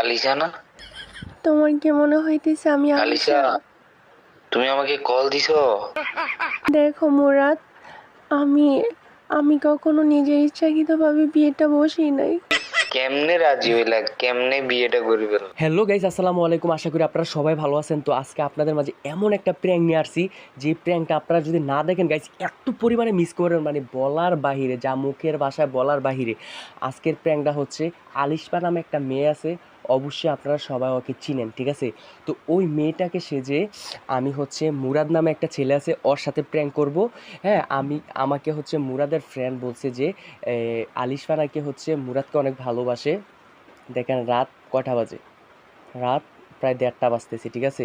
আলিশা না? তোমার কি মনে হইতেছে আমি আলিশা? তুমি আমাকে কল দিছো? দেখো মুরাদ আমি আমি কখনো নিজের ইচ্ছাকৃতভাবে বিয়েটা বসি নাই। কেমনে রাজি হইলা? কেমনে বিয়েটা করি হ্যালো গাইজ আসসালামু আলাইকুম। আশা করি আপনারা সবাই ভালো আছেন। তো আজকে আপনাদের মাঝে এমন একটা প্র্যাঙ্ক নিয়ে আসছি। যে প্র্যাঙ্কটা আপনারা যদি না দেখেন গাইজ এত পরিমাণে মিস করেন। মানে বলার বাহিরে যা মুখের ভাষায় বলার বাহিরে। আজকের প্র্যাঙ্কটা হচ্ছে আলিশপা নামে একটা মেয়ে আছে। অবশ্যই আপনারা সবাই ওকে চিনেন, ঠিক আছে? তো ওই মেয়েটাকে সেজে আমি হচ্ছে মুরাদ নামে একটা ছেলে আছে, ওর সাথে প্র্যাঙ্ক করব। হ্যাঁ আমি, আমাকে হচ্ছে মুরাদের ফ্রেন্ড বলছে যে নাকি হচ্ছে মুরাদকে অনেক ভালোবাসে। দেখেন রাত কটা বাজে? রাত প্রায় দেড়টা বাজতেছে, ঠিক আছে?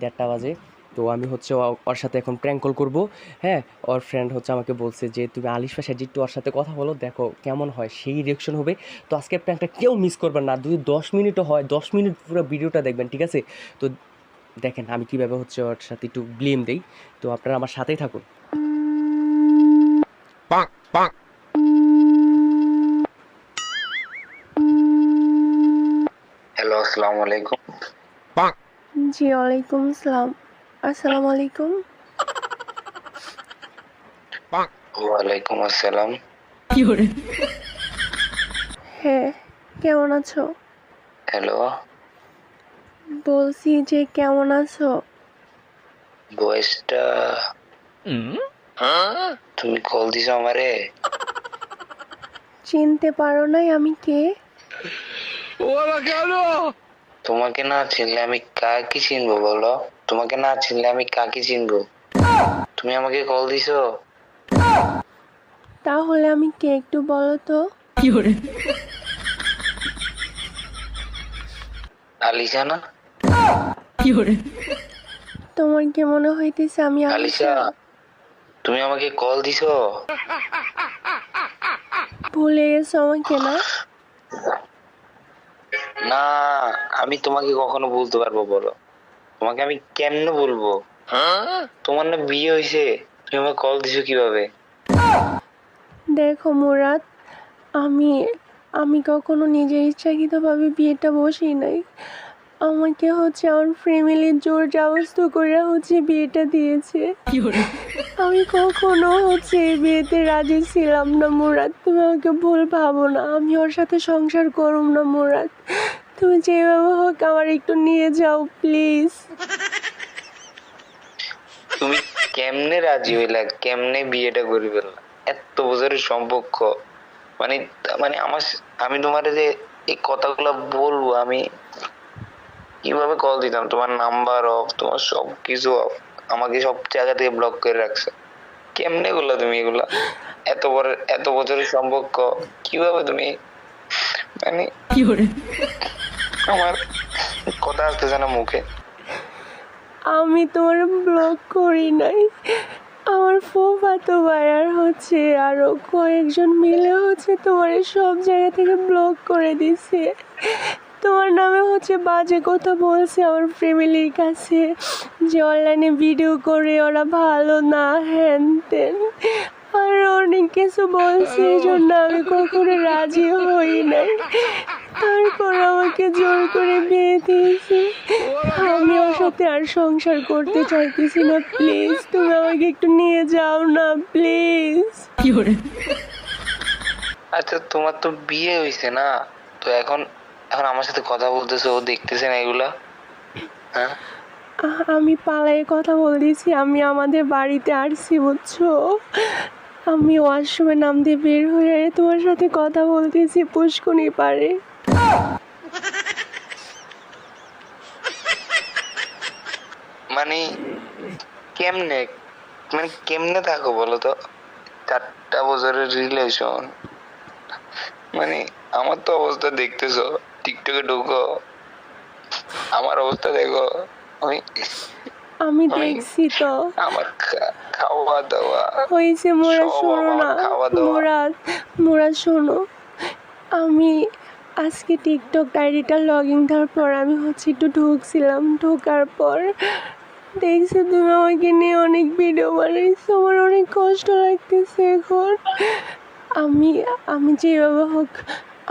দেড়টা বাজে। তো আমি হচ্ছে ওর সাথে এখন প্র্যাঙ্ক কল করব। হ্যাঁ ওর ফ্রেন্ড হচ্ছে আমাকে বলছে যে তুমি আলিশ পাশে একটু ওর সাথে কথা বলো দেখো কেমন হয় সেই রিয়েকশন হবে। তো আজকে প্র্যাঙ্কটা কেউ মিস করবেন না। যদি দশ মিনিটও হয় দশ মিনিট পুরো ভিডিওটা দেখবেন ঠিক আছে? তো দেখেন আমি কীভাবে হচ্ছে ওর সাথে একটু ব্লেম দেই। তো আপনারা আমার সাথেই থাকুন। হ্যালো আসসালামু আলাইকুম। জি ওয়ালাইকুম আসসালাম। আসসালামু আলাইকুম ওয়ালাইকুম আসসালাম। হ্যাঁ কেমন আছো? হ্যালো। বলছি যে কেমন আছো? বয়সটা তুমি কল দিছো আমারে? চিনতে পারো নাই আমি কে? তোমাকে না চিনলে আমি কাকে চিনবো বলো? তোমাকে না চিনলে আমি কাকে চিনবো? তুমি আমাকে কল দিছো? তাহলে আমি কে একটু বলো তো? আলিশা না? তোমার কি মনে হইতেছে আমি আলিশা? তুমি আমাকে কল দিছো? ভুলে গেছো আমাকে না? না আমি তোমাকে কখনো বলতে পারব বলো। তোমাকে আমি কেমনে বলব? তোমার না বিয়ে হয়েছে তুমি আমাকে কল দিছো কীভাবে? দেখো মুরাদ আমি আমি কখনো নিজের ইচ্ছাকৃতভাবে বিয়েটা বসি নাই। আমাকে হচ্ছে আমার ফ্যামিলির জোর জাবস্ত করে হচ্ছে বিয়েটা দিয়েছে। আমি কখনো হচ্ছে বিয়েতে রাজি ছিলাম না মুরাদ। তুমি আমাকে ভুল ভাবো না আমি ওর সাথে সংসার করুম না মুরাদ। তুমি যেভাবে হোক আমার একটু নিয়ে যাও প্লিজ। তুমি কেমনে রাজি হইলা? কেমনে বিয়েটা করে ফেললা? এত বছরের সম্পর্ক। মানে মানে আমার আমি তোমার যে এই কথাগুলো বলব আমি কীভাবে কল দিতাম? তোমার নাম্বার অফ তোমার সব কিছু অফ আমাকে সব জায়গা থেকে ব্লক করে রাখছে। কেমনে করলা তুমি এগুলা? এত বড় এত বছরের সম্পর্ক কীভাবে তুমি? মানে আমার কথা আসতেছে না মুখে। আমি তোমার ব্লক করি নাই। আমার ফুফাতো ভাই আর হচ্ছে আরও কয়েকজন মিলে হচ্ছে তোমার সব জায়গা থেকে ব্লক করে দিছে। তোমার নামে হচ্ছে বাজে কথা বলছে আমার ফ্যামিলির কাছে যে অনলাইনে ভিডিও করে ওরা ভালো না হ্যান তেন আর অনেক কিছু বলছে এই জন্য আমি কখনো রাজি হই নাই। তারপর আমাকে জোর করে বিয়ে দিয়েছে। আমি ওর সাথে আর সংসার করতে চাইতেছি না প্লিজ তুমি আমাকে একটু নিয়ে যাও না প্লিজ আচ্ছা তোমার তো বিয়ে হয়েছে না? তো এখন এখন আমার সাথে কথা বলতেছে ও দেখতেছে না এগুলা? হ্যাঁ? আমি পালাই কথা বলতেছি আমি আমাদের বাড়িতে আসছি বুঝছ? আমি ওয়াশরুমে নাম দিয়ে বের হয়ে তোমার সাথে কথা বলতেছি পুষ্কুনি পারে মানে কেমনে? মানে কেমনে থাকো বলো তো? চারটা বছরের রিলেশন মানে আমার তো অবস্থা দেখতেছো টিকটকে ঢুকো। আমার অবস্থা দেখো আমি আমি দেখছি তো। আমার খাওয়া দাওয়া হয়েছে মোরা শোনো না। মোরাদ মোরা শোনো আমি আজকে টিকটক আইডিটা লগ ইন দেওয়ার পর আমি হচ্ছে একটু ঢুকছিলাম। ঢোকার পর দেখছি তুমি আমাকে নিয়ে অনেক ভিডিও বানাইছো আমার অনেক কষ্ট লাগতেছে এখন। আমি আমি যেভাবে হোক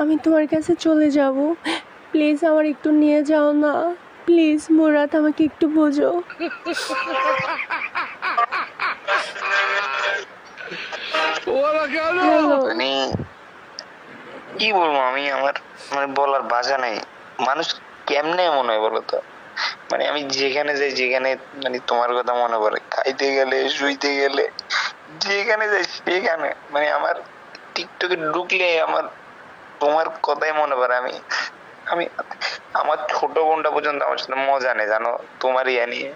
আমি তোমার কাছে চলে যাব। প্লিজ আমার একটু নিয়ে যাও না। প্লিজ মুরাদ আমাকে একটু বোঝো। হ্যালো। মানে কি বলব আমি? আমার মানে বলার ভাষা নেই। মানুষ কেমনে মনে হয় বলো তো? মানে আমি যেখানে যাই যেখানে মানে তোমার কথা মনে পড়ে। খাইতে গেলে শুইতে গেলে যেখানে যাই সেখানে। মানে আমার টিকটকে ঢুকলে আমার তোমার কথাই মনে পড়ে। আমি আমি আমার ছোট বোনটা পর্যন্ত আমার সাথে মজা নেই জানো? তোমার ইয়া নিয়ে।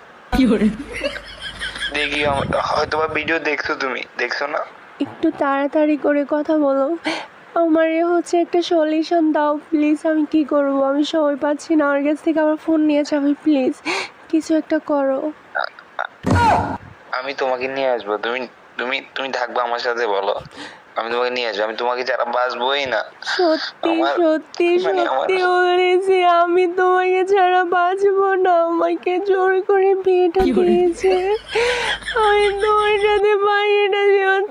দেখি হয়তো ভিডিও দেখছ তুমি। দেখছ না? একটু তাড়াতাড়ি করে কথা বলো। আমার এ হচ্ছে একটা সলিউশন দাও প্লিজ আমি কি করব? আমি সময় পাচ্ছি না আমার কাছ থেকে আমার ফোন নিয়ে যাবে প্লিজ কিছু একটা করো। আমি তোমাকে নিয়ে আসব তুমি তুমি তুমি থাকবে আমার সাথে বলো। আমি তোমাকে নিয়ে আসব আমি তোমাকে ছাড়া বাঁচবোই না। সত্যি সত্যি মানে সত্যি বলেছি আমি তোমাকে ছাড়া বাঁচবো না। আমাকে জোর করে বিয়েটা দিয়েছে। আমি তোমার সাথে বাইরেটা জীবন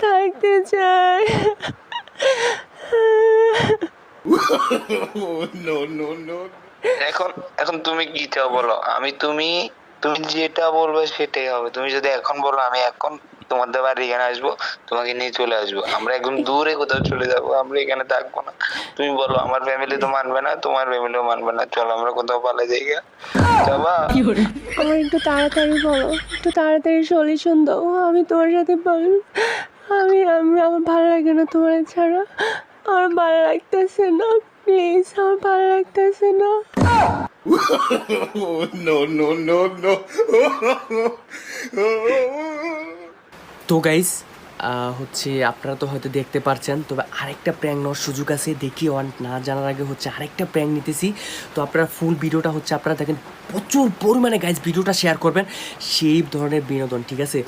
এখন এখন তুমি কি চাও বলো? আমি তুমি তুমি যেটা বলবে সেটাই হবে। তুমি যদি এখন বলো আমি এখন তোমাদের বাড়ি এখানে আসব তোমাকে নিয়ে চলে আসব। আমরা একদম দূরে কোথাও চলে যাব আমরা এখানে থাকব না। তুমি বলো আমার ফ্যামিলি তো মানবে না তোমার ফ্যামিলিও মানবে না। চলো আমরা কোথাও পালাই যাই গা। যাবা? আমার একটু তাড়াতাড়ি বলো একটু তাড়াতাড়ি সলিউশন দাও আমি তোমার সাথে পারব আমি আমি আমার ভালো লাগে না তোমার ছাড়া। আমার ভালো লাগতেছে না প্লিজ আমার ভালো লাগতেছে না। তো গাইস হচ্ছে আপনারা তো হয়তো দেখতে পারছেন তবে আরেকটা প্র্যাঙ্ক নেওয়ার সুযোগ আছে দেখি ওয়ান না জানার আগে হচ্ছে আরেকটা প্র্যাঙ্ক নিতেছি। তো আপনারা ফুল ভিডিওটা হচ্ছে আপনারা দেখেন প্রচুর পরিমাণে গাইস ভিডিওটা শেয়ার করবেন সেই ধরনের বিনোদন ঠিক আছে?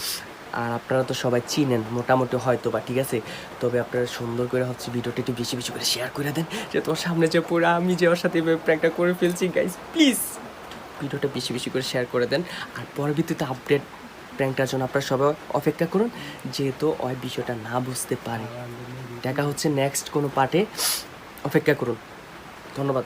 আর আপনারা তো সবাই চিনেন, মোটামুটি হয়তো বা ঠিক আছে? তবে আপনারা সুন্দর করে হচ্ছে ভিডিওটা একটু বেশি বেশি করে শেয়ার করে দেন, যে তোমার সামনে যে পুরো আমি যে ওর সাথে প্র্যাঙ্কটা করে ফেলছি গাইস প্লিজ ভিডিওটা বেশি বেশি করে শেয়ার করে দেন, আর পরবর্তীতে আপডেট প্র্যাঙ্কটার জন্য আপনারা সবাই অপেক্ষা করুন, যেহেতু ওই বিষয়টা না বুঝতে পারে। দেখা হচ্ছে নেক্সট কোনো পার্টে অপেক্ষা করুন। ধন্যবাদ।